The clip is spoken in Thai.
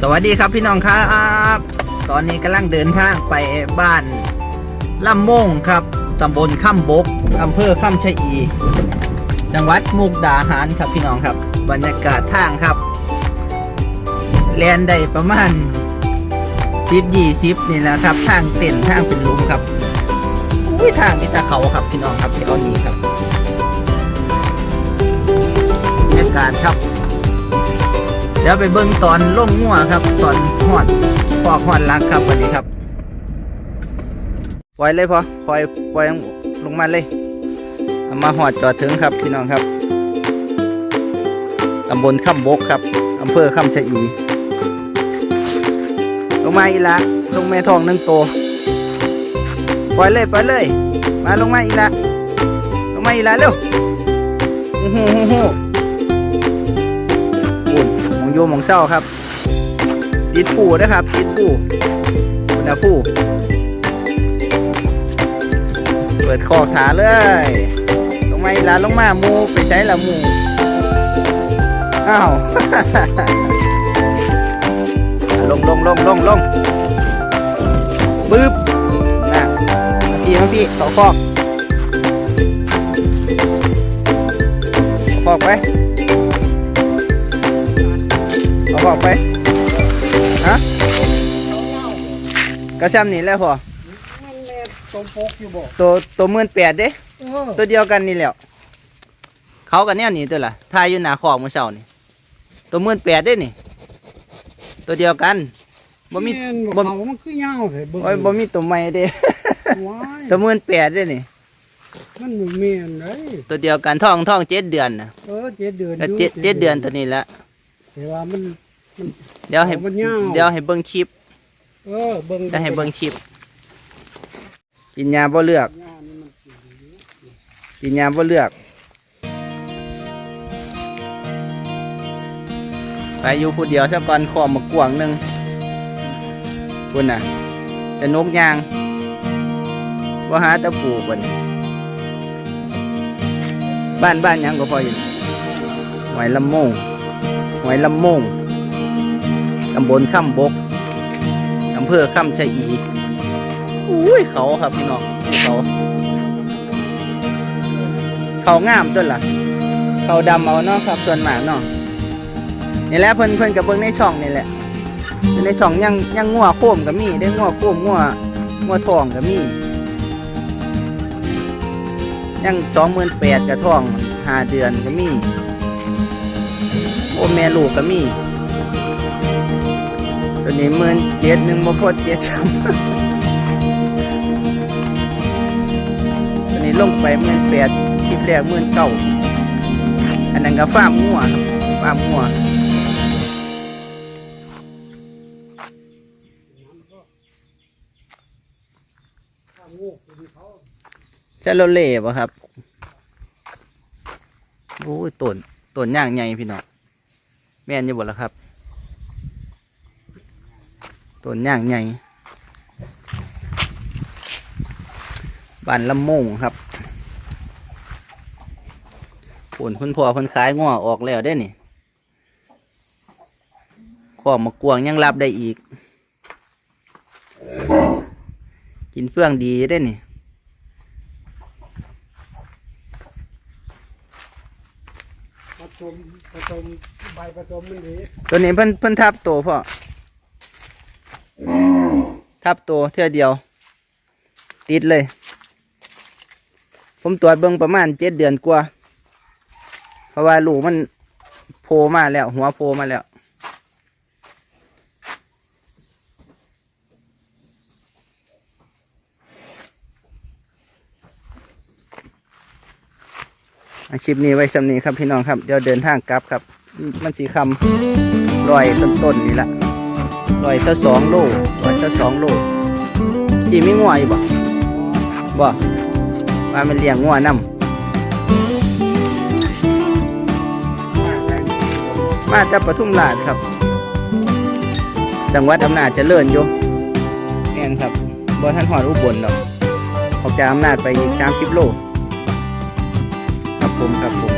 สวัสดีครับพี่น้องครับ ตอนนี้กำลังเดินทางไปบ้านลำโมงครับตำบลข้ามบกอำเภอข้ามชะอีจังหวัดมุกดาหารครับพี่น้องครับ บรรยากาศทางครับแลนได้ประมาณสิบยี่สิบนี่แหละครับ ทางเต้นทางเป็นลุมครับอุ้ยทางนี่ตาเขาครับพี่น้องครับที่เอานี้ครับบรรยากาศครับ เดี๋ยวไปเบิ่งตอนล่งงัวครับ ตอนหอดปอกหอดลักครับวันนี้ครับ ปล่อยเลยพอปล่อยปล่อยลงมาเลยเอามาหอดจอดถึงครับพี่น้องครับตำบลข้ามบกครับอำเภอข้ามชะอีลงมาอีละส่งแม่ทองหนึ่งตัวปล่อยเลยปล่อยเลย มาลงมาอีละลงมาอีละเร็วฮู้ฮู้ฮู้ โยมหมองเศร้าครับติดปูนะครับติดปูคุณนะปูเปิดคอกขาเลย ลงมาอีล้วลงมามูไปใช้ละมูอ้าวลงลงลงลงลงปึ๊บนะพี่มาพี่เขาคอกคอกไป อาบอกไปฮะกระซำนี่แหล้วพอมันแม่ตรงปกอยู่บ่ตัวตัวหมื่นแปดเด้ เออตัวเดียวกันนี่แหล้ว เขากันแนวนี้ตัวละทายอยู่หน้าขอกมือเช้านี่ ตัวหมื่นแปดเด้นี่ ตัวเดียวกันบ่มีแนบ่เขามันคือยาวแท้เบิ่งโอ้ยบ่มีตัวใหม่เด้ ว้ายตัวหมื่นแปดเด้นี่ มันบ่แม่นเด้ยตัวเดียวกันท้องท้องเจ็ดเดือนนะเออเจ็ดเดือนก็อยู่เจ็ดเจ็ดเดือนตัวนี้ละแต่ว่ามัน เดี๋ยวให้เอามันยาว เดี๋ยวให้เบิ่งคลิปเออเบิ่งจะให้เบิ่งคลิป กินยาบ่เลือกยาวนี่มันกินยาบ่เลือก ไปอยู่ผู้เดียวซะก่อนขอมากวางหนึ่งคุณน่ะจะนกยางว่าหาตะปูบนบ้านบ้านหยังก็พออยู่หอยลำโมงหอยลำโมง ตำบลข้ามบกอำเภอข้ามชะอีอุ้ยเขาครับพี่น้องเขาเขางามด้วยล่ะ เขาดำเอาเนาะครับส่วนมากเนาะนี่แหละเพิ่นเพิ่นกับเบิ่งในช่องนี่แหละในช่องยังยังงัวโค้มก็มีได้งัวโค้มงัวงัวทองก็มียังสองหมื่นแปดกับทองห้าเดือนก็มีโอแม่ลูกก็มี ตัวนี้หมื่นเจ็ดหนึ่งบ่พอเจ็ดซ้ำตัวนี้ลงไปหมื่นแปดคลิปแรกหมื่นเก้าอันนั้นก็ฟาร์มงัวครับฟาร์มงัวจะโรเล่ป่ะครับโอ้ยต้นต้นย่างใหญ่พี่น้องแม่นอยู่บ่ละครับ ต้นย่างใหญ่บ้านลำโมงครับผลคุณพ่อคนขายงัวออกแล้วได้นี่ของมากวางยังรับได้อีก กินเฟื่องดีได้นี่ผสมผสมใบผสมมันดีตัวนี้เพิ่นเพิ่นทับตัวพ่อ ทับตัวเท่าเดียว ติดเลย ผมตรวจเบิ่งประมาณเจ็ดเดือนกว่า เพราะว่าลูกมันโผล่มาแล้ว หัวโผล่มาแล้ว อาชีพนี้ไว้สำนีครับพี่น้องครับ เดี๋ยวเดินทางกลับครับ มันสีคำลอยต้นๆนี่ละ ลอยเท่าสองโลลอยเท่าสองโลพี่มีงัวอยู่บ่บ่ว่ามันเลี้ยงงัวนำมาจากปทุมราชครับ จังหวัดอำนาจเจริญอยู่แม่นครับบ่ท่านหอดอุบลดอกออกจากอำนาจไปอีก30โล ครับผมครับผม